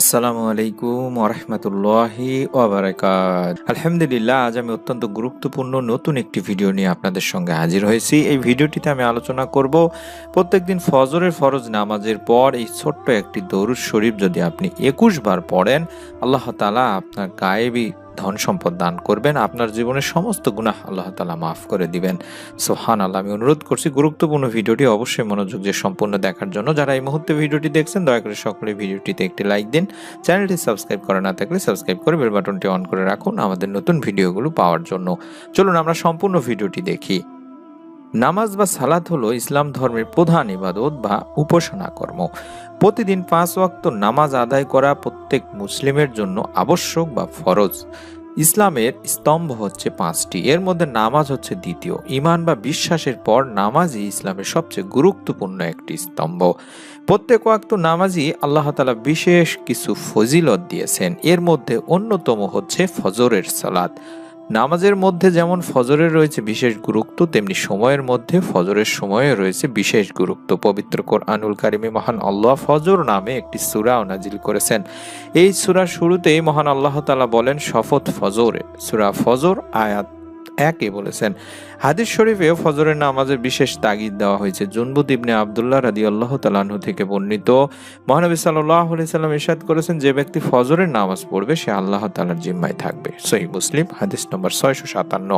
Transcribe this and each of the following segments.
আসসালামু আলাইকুম ওরহমতুল্লাহি ওবরাকাত আলহামদুলিল্লাহ, আজ আমি অত্যন্ত গুরুত্বপূর্ণ নতুন একটি ভিডিও নিয়ে আপনাদের সঙ্গে হাজির হয়েছি। এই ভিডিওটিতে আমি আলোচনা করব প্রত্যেকদিন ফজরের ফরজ নামাজের পর এই ছোট্ট একটি দরুদ শরীফ যদি আপনি একুশ বার পড়েন, আল্লাহ তালা আপনার গায়েবী ধন সম্পদ দান করবেন, আপনার জীবনের সমস্ত গুনাহ আল্লাহ তালা মাফ করে দিবেন। সোহান আল্লাহ আমি অনুরোধ করছি, গুরুত্বপূর্ণ ভিডিওটি অবশ্যই মনোযোগ দিয়ে সম্পূর্ণ দেখার জন্য। যারা এই মুহূর্তে ভিডিওটি দেখছেন, দয়া করে সকলে ভিডিওটিতে একটি লাইক দিন। চ্যানেলটি সাবস্ক্রাইব করা না থাকলে সাবস্ক্রাইব করে বেল বাটনটি অন করে রাখুন আমাদের নতুন ভিডিওগুলো পাওয়ার জন্য। চলুন আমরা সম্পূর্ণ ভিডিওটি দেখি। নামাজ বা সালাত হলো ইসলাম ধর্মের প্রধান ইবাদত বা উপাসনা কর্ম। প্রতিদিন পাঁচ ওয়াক্ত নামাজ আদায় করা প্রত্যেক মুসলিমের জন্য আবশ্যক বা ফরজ। ইসলামের স্তম্ভ হচ্ছে পাঁচটি। এর মধ্যে নামাজ হচ্ছে দ্বিতীয়। ইমান বা বিশ্বাসের পর নামাজই ইসলামের সবচেয়ে গুরুত্বপূর্ণ একটি স্তম্ভ। প্রত্যেক ওয়াক্ত নামাজই আল্লাহ তালা বিশেষ কিছু ফজিলত দিয়েছেন। এর মধ্যে অন্যতম হচ্ছে ফজরের সালাত। নামাজের মধ্যে যেমন ফজরের রয়েছে বিশেষ গুরুত্ব, তেমনি সময়ের মধ্যে ফজরের সময়ে রয়েছে বিশেষ গুরুত্ব। পবিত্র কোরআনুল কারিমে মহান আল্লাহ ফজর নামে একটি সুরা নাজিল করেছেন। এই সুরা শুরুতেই মহান আল্লাহ তালা বলেন, শপথ ফজরে। সুরা ফজর আয়াত একে বলেছেন। হাদিস শরীফে ফজরের নামাজের বিশেষ তাগিদ দেওয়া হয়েছে। জুনবুদ ইবনে আবদুল্লাহ রাদি আল্লাহ তালাহু থেকে বর্ণিত। মহানবী সাল্লাহ সাল্লাম ইরশাদ করেছেন, যে ব্যক্তি ফজরের নামাজ পড়বে, সে আল্লাহ তালার জিম্মায় থাকবে। সহি মুসলিম, হাদিস নম্বর ছয়শো সাতান্ন।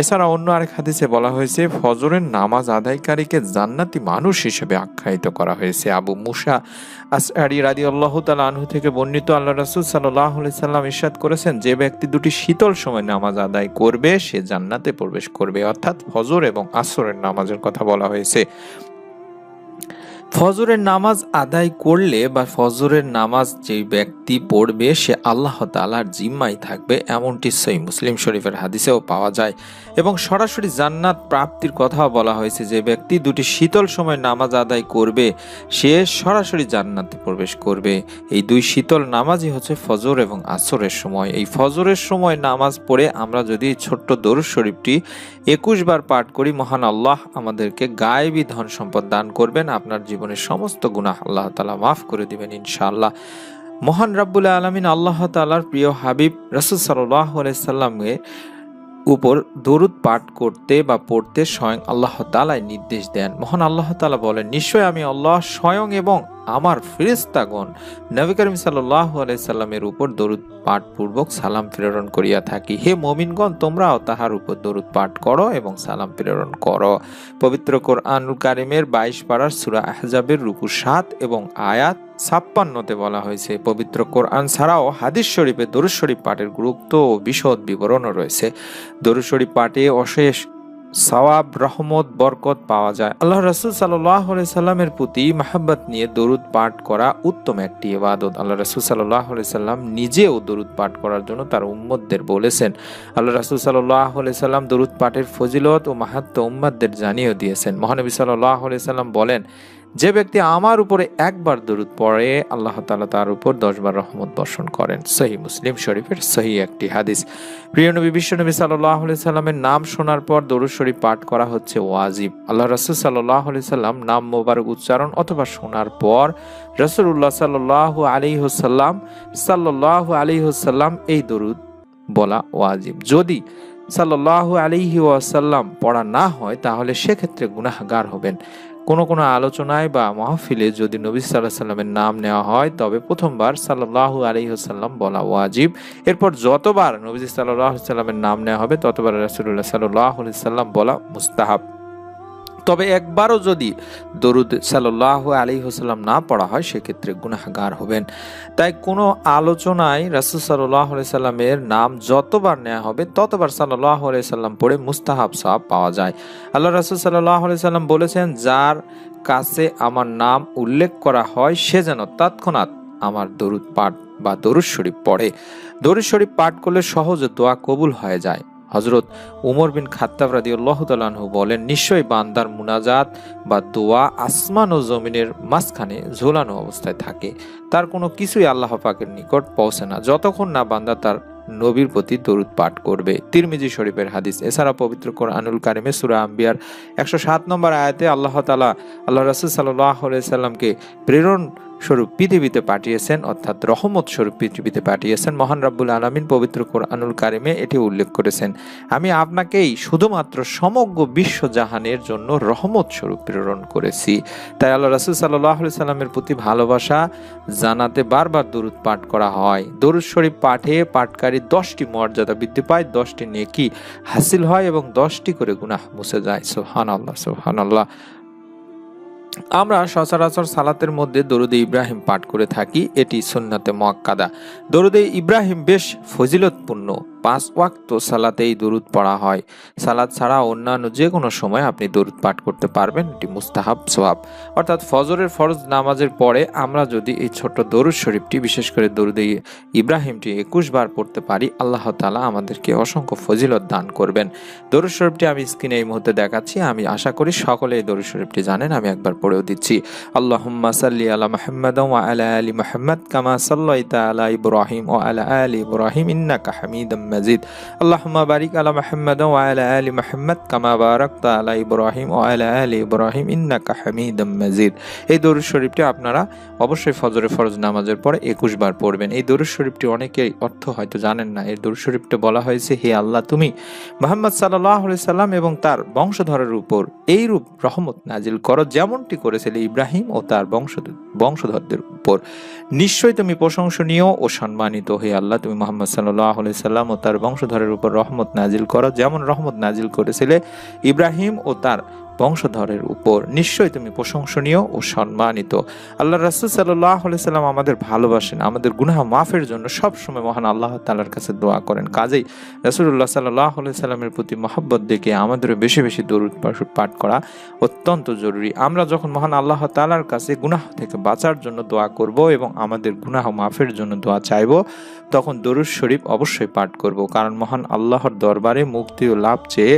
এছাড়া অন্য আরেক হাদিসে বলা হয়েছে, ফজরের নামাজ আদায়কারীকে জান্নাতি মানুষ হিসেবে আখ্যায়িত করা হয়েছে। আবু মুসা আসআরি রাদি আল্লাহ তালা আনহু থেকে বর্ণিত আল্লাহ রাসুল সাল্লাহ সাল্লাম ইরশাদ করেছেন, যে ব্যক্তি দুটি শীতল সময় নামাজ আদায় করবে, সে জান্নাতে প্রবেশ করবে। অর্থাৎ ফজর এবং আসরের নামাজের কথা বলা হয়েছে। ফজরের নামাজ আদায় করলে বা ফজরের নামাজ যে ব্যক্তি পড়বে, সে আল্লাহ তালার জিম্মাই থাকবে, এমনটি সই মুসলিম শরীফের হাদিসেও পাওয়া যায়। এবং সরাসরি জান্নাত প্রাপ্তির কথাও বলা হয়েছে, যে ব্যক্তি দুটি শীতল সময় নামাজ আদায় করবে, সে সরাসরি জান্নাতে প্রবেশ করবে। এই দুই শীতল নামাজই হচ্ছে ফজর এবং আসরের সময়। এই ফজরের সময় নামাজ পড়ে আমরা যদি ছোট্ট দরুদ শরীফটি একুশ বার পাঠ করি, মহান আল্লাহ আমাদেরকে গায়েবী ধন সম্পদ দান করবেন, আপনার জীবনের সমস্ত গুণাহ আল্লাহ তালা মাফ করে দিবেন ইনশাআল্লাহ। মহান রাব্বুল আলমিন আল্লাহ তালার প্রিয় হাবিব রসুল সাল্লাহ সাল্লামের উপর দরুদ পাঠ করতে বা পড়তে স্বয়ং আল্লাহ তালাই নির্দেশ দেন। মহান আল্লাহ তালা বলেন, নিশ্চয় আমি আল্লাহ স্বয়ং এবং আমার ফেরেস্তাগণ নবী করিম সাল্লাহ সাল্লামের উপর দরুদ পাঠ পূর্বক সালাম প্রেরণ করিয়া থাকি। হে মমিনগণ, তোমরাও তাহার উপর দরুদ পাঠ করো এবং সালাম প্রেরণ করো। পবিত্র কোরআনুল কারিমের বাইশ পাড়ার সুরা আহজাবের রুকু সাত এবং আয়াত ছাপ্পান্নতে বলা হয়েছে। পবিত্র কোরআন ছাড়াও হাদিস শরীফে দরুদ শরীফ পাঠের গুরুত্ব ও বিশদ বিবরণও রয়েছে। দরুদ শরীফ পাঠে অশেষ সওয়াব, রহমত, বরকত পাওয়া যায়। আল্লাহ রসুল সাল্লাহ সাল্লামের প্রতি মাহাব্বত নিয়ে দরুদ পাঠ করা উত্তম একটি ইবাদত। আল্লাহ রসুল সাল্লাম নিজেও দরুদ পাঠ করার জন্য তার উম্মদদের বলেছেন। আল্লাহ রসুল সাল্লাহ সাল্লাম দরুদ পাঠের ফজিলত ও মাহাত্ম উম্মাদদের জানিয়ে দিয়েছেন। মহানবী সাল্লাহ সাল্লাম বলেন যে ব্যক্তি আমার উপরে একবার দরুদ পড়ে, আল্লাহ তালা তার উপর দশবার রহমত বর্ষণ করেন। সহি মুসলিম শরীফের সহি একটি হাদিস। প্রিয় নবী বিশ্বনবী সাল্লাহ সাল্লামের নাম শোনার পর দরুদ শরীফ পাঠ করা হচ্ছে ওয়াজিব। আল্লাহ রসুল সাল্লাহ সাল্লাম নাম মোবারক উচ্চারণ অথবা শোনার পর রসুল্লাহ সাল্লাহ আলী হুসাল্লাম সাল্লাহ আলী হুসাল্লাম এই দরুদ বলা ওয়াজিব। যদি সাল্লাহ আলিহি ওয়াসাল্লাম পড়া না হয়, তাহলে সেক্ষেত্রে গুনাহগার হবেন। কোনো কোনো আলোচনায় বা মাহফিলে যদি নবী সাল্লাহ সাল্লামের নাম নেওয়া হয়, তবে প্রথমবার সাল্লাহু আলহিহসাল্লাম বলা ওয়াজিব। এরপর যতবার নবী সাল্লাহ সাল্লামের নাম নেওয়া হবে, ততবার রাসুল্লাহ সাল্লাহ সাল্লাম বলা মুস্তাহাব। তবে একবারও যদি দরুদ সাল্লাহ আলী হোসাল্লাম না পড়া হয়, সেক্ষেত্রে গুনাহগার হবেন। তাই কোনো আলোচনায় রাসুল সাল্লাহ সাল্লামের নাম যতবার নেওয়া হবে, ততবার সাল্লাহ সাল্লাম পড়ে মুস্তাহাব সাহাব পাওয়া যায়। আল্লাহ রাসুল সাল্লাহ সাল্লাম বলেছেন, যার কাছে আমার নাম উল্লেখ করা হয়, সে যেন তৎক্ষণাৎ আমার দরুদ পাঠ বা দরুদ শরীফ পড়ে। দরুদ শরীফ পাঠ করলে সহজে দোয়া কবুল হয়ে যায়। হজরত উমর বিন খাত্তাব রাদি আল্লাহতালাহু বলেন, নিশ্চয়ই বান্দার মুনাজাত বা দোয়া আসমান ও জমিনের মাঝখানে ঝোলানো অবস্থায় থাকে। তার কোনো কিছুই আল্লাহ পাকের নিকট পৌঁছে না। যতক্ষণ না বান্দা তার নবীর প্রতি দরুদ পাঠ করবে। তিরমিজি শরীফের হাদিস, এছাড়া পবিত্র কোরআনুল কারিমে সুরা আম্বিয়ার একশো সাত নম্বর আয়াতে আল্লাহ তালা আল্লাহ রসুল সাল্লাহ সাল্লামকে প্রেরণ স্বরূপ পৃথিবীতে পাঠিয়েছেন, অর্থাৎ রহমত স্বরূপ পৃথিবীতে পাঠিয়েছেন, মহান রাব্বুল আলমিন পবিত্র কোরআনুল কারিমে এটি উল্লেখ করেছেন। আমি আপনাকেই শুধুমাত্র সমগ্র বিশ্ব জাহানের জন্য রহমত স্বরূপ প্রেরণ করেছি। তাই আল্লাহ রাসুল সাল্লাহ সাল্লামের প্রতি ভালোবাসা জানাতে বারবার দরুদ পাঠ করা হয়। দরুদ শরীফ পাঠে পাঠকারী দশটি মর্যাদা বৃদ্ধি পায়, দশটি নেকি হাসিল হয় এবং দশটি করে গুনাহ মুছে যায়। সোহান আল্লাহ সোহান আল্লাহ আমরা সচরাচর সালাতের মধ্যে দরুদে ইব্রাহিম পাঠ করে থাকি, এটি সুন্নাতে মোয়াক্কাদা। দরুদে ইব্রাহিম বেশ ফজিলতপূর্ণ। পাঁচ ওয়াক্ত সালাতে এই দরুদ পড়া হয়। সালাদ ছাড়া অন্যান্য যে কোনো সময় আপনি দরুদ পাঠ করতে পারবেন, এটি মুস্তাহাব সোয়াব অর্থাৎ ফজরের ফরজ নামাজের পরে আমরা যদি এই ছোট্ট দরুদ শরীফটি, বিশেষ করে দরুদে ইব্রাহিমটি একুশ বার পড়তে পারি, আল্লাহ তালা আমাদেরকে অসংখ্য ফজিলত দান করবেন। দরুদ শরীফটি আমি স্ক্রিনে এই মুহূর্তে দেখাচ্ছি, আমি আশা করি সকলে এই দরুদ শরীফটি জানেন, আমি একবার পড়েও দিচ্ছি। আল্লাহুম্মা সাল্লি আলা মুহাম্মাদ ওয়া আলা আলি মুহাম্মাদ, কামা সাল্লাইতা আলা ইব্রাহিম ওয়া আলা আলি ইব্রাহিম ইন্নাকা হামিদাম মাজিদ। আল্লাহুম্মা বারিক আলা মুহাম্মাদ ওয়া আলা আলি মুহাম্মাদ কামা বারাকতা আলা ইব্রাহিম ওয়া আলা আলি ইব্রাহিম ইন্নাকা হামিদাম মাজিদ। এই দরুদ শরীফটি আপনারা অবশ্যই ফজরে ফরজ নামাজের পরে একুশ বার পড়বেন। এই দরুদ শরীফটি অনেকেই অর্থ হয়তো জানেন না। এই দরুদ শরীফটি বলা হয়েছে, হে আল্লাহ, তুমি মোহাম্মদ সাল্লাহ সাল্লাম এবং তার বংশধরের উপর এই রূপ রহমত নাজিল করো যেমনটি করেছিল ইব্রাহিম ও তার বংশধর বংশধরদের উপর। নিশ্চয়ই তুমি প্রশংসনীয় ও সম্মানিত হয়ে আল্লাহ, তুমি মোহাম্মদ সাল্লাহ সাল্লাম ও তার বংশধরের উপর রহমত নাজিল করো। যেমন রহমত নাজিল করেছিলে ইব্রাহিম ও তার বংশধরের উপর নিশ্চয়ই তুমি প্রশংসনীয় ও সম্মানিত। আল্লাহ রাসুল সাল্লাহ সাল্লাম আমাদের ভালোবাসেন, আমাদের গুনাহ মাফের জন্য সবসময় মহান আল্লাহ তালার কাছে দোয়া করেন। কাজেই রাসুল্লাহ সাল্লাহ সাল্লামের প্রতি মহব্বত দেখে আমাদের বেশি বেশি দরুদ পাঠ করা অত্যন্ত জরুরি। আমরা যখন মহান আল্লাহ তালার কাছে গুনাহ থেকে বাঁচার জন্য দোয়া করব এবং আমাদের গুনাহ মাফের জন্য দোয়া চাইব, তখন দরুদ শরীফ অবশ্যই পাঠ করব। কারণ মহান আল্লাহর দরবারে মুক্তি ও লাভ চেয়ে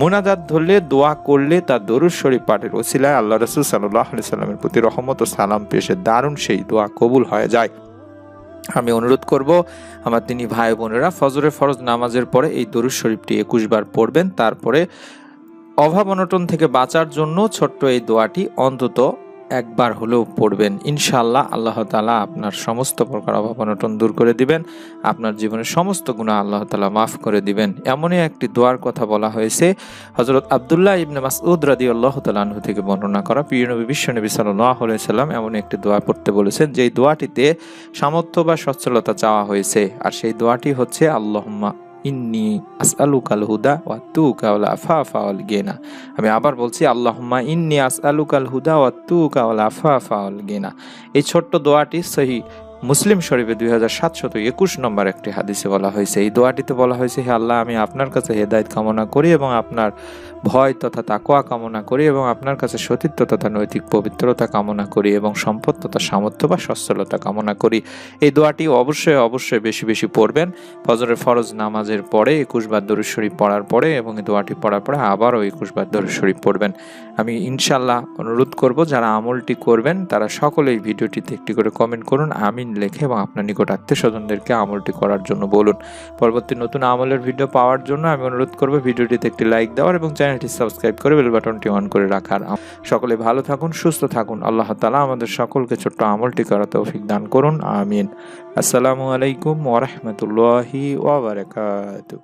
মোনাজাত ধরলে, দোয়া করলে তার দরুদ শরীফ পাঠের ওসিলায় আল্লাহ রসুল সাল্লাহ সাল্লামের প্রতি রহমত ও সালাম পেশে দারুণ সেই দোয়া কবুল হয়ে যায়। আমি অনুরোধ করব, আমার তিনি ভাই বোনেরা ফজরে ফরজ নামাজের পরে এই দরুদ শরীফটি একুশ বার পড়বেন। তারপরে অভাব অনটন থেকে বাঁচার জন্য ছোট্ট এই দোয়াটি অন্তত একবার হলেও পড়বেন। ইনশাল্লাহ আল্লাহ তালা আপনার সমস্ত প্রকার অভাব অনটন দূর করে দিবেন। আপনার জীবনের সমস্ত গুণা আল্লাহ তালা মাফ করে দিবেন। এমনই একটি দোয়ার কথা বলা হয়েছে হজরত আবদুল্লাহ ইবনে মাসউদ রাদি আল্লাহ তালাহু থেকে বর্ণনা করা। প্রিয় নবী, বিশ্ব নবী সাল্লাহ সাল্লাম এমন একটি দোয়া পড়তে বলেছেন, যেই দোয়াটিতে সামর্থ্য বা সচ্ছলতা চাওয়া হয়েছে। আর সেই দোয়াটি হচ্ছে, আল্লাহম্মা ইন্নি আসআলুকাল হুদা ওয়া তুকা ওয়াল আফাফা ওয়াল গেনা আমি আবার বলছি, আল্লাহুম্মা ইন্নি আসআলুকাল হুদা ওয়া তুকা ওয়াল আফাফা ওয়াল গেনা এই ছোট্ট দোয়াটি সহি। মুসলিম শরীফে দুই হাজার সাতশত একুশ নম্বর একটি হাদিসে বলা হয়েছে। এই দোয়াটিতে বলা হয়েছে, হে আল্লাহ, আমি আপনার কাছে হেদায়ত কামনা করি এবং আপনার ভয় তথা তাকোয়া কামনা করি এবং আপনার কাছে সতীত্ব তথা নৈতিক পবিত্রতা কামনা করি এবং সম্পদ তথা সামর্থ্য বা সচ্ছলতা কামনা করি। এই দোয়াটি অবশ্যই অবশ্যই বেশি বেশি পড়বেন। ফজরের ফরজ নামাজের পরে একুশ বার দরুদ শরীফ পড়ার পরে এবং এই দোয়াটি পড়ার পরে আবারও একুশ বার দরুদ শরীফ পড়বেন। আমি ইনশাল্লাহ অনুরোধ করব, যারা আমলটি করবেন, তারা সকলেই ভিডিওটিতে একটি করে কমেন্ট করুন। আমিন লেখে এবং আপনার নিকট আত্মীয় স্বজনদেরকে আমলটি করার জন্য বলুন। পরবর্তী নতুন আমলের ভিডিও পাওয়ার জন্য আমি অনুরোধ করব ভিডিওটিতে একটি লাইক দেওয়ার এবং চ্যানেলটি সাবস্ক্রাইব করে বেল বাটনটি অন করে রাখার। সকলে ভালো থাকুন, সুস্থ থাকুন। আল্লাহ তালা আমাদের সকলকে ছোট্ট আমলটি করা তৌফিক দান করুন। আমিন। আসসালামু আলাইকুম ওরহমতুল্লাহি ওবরাকাতু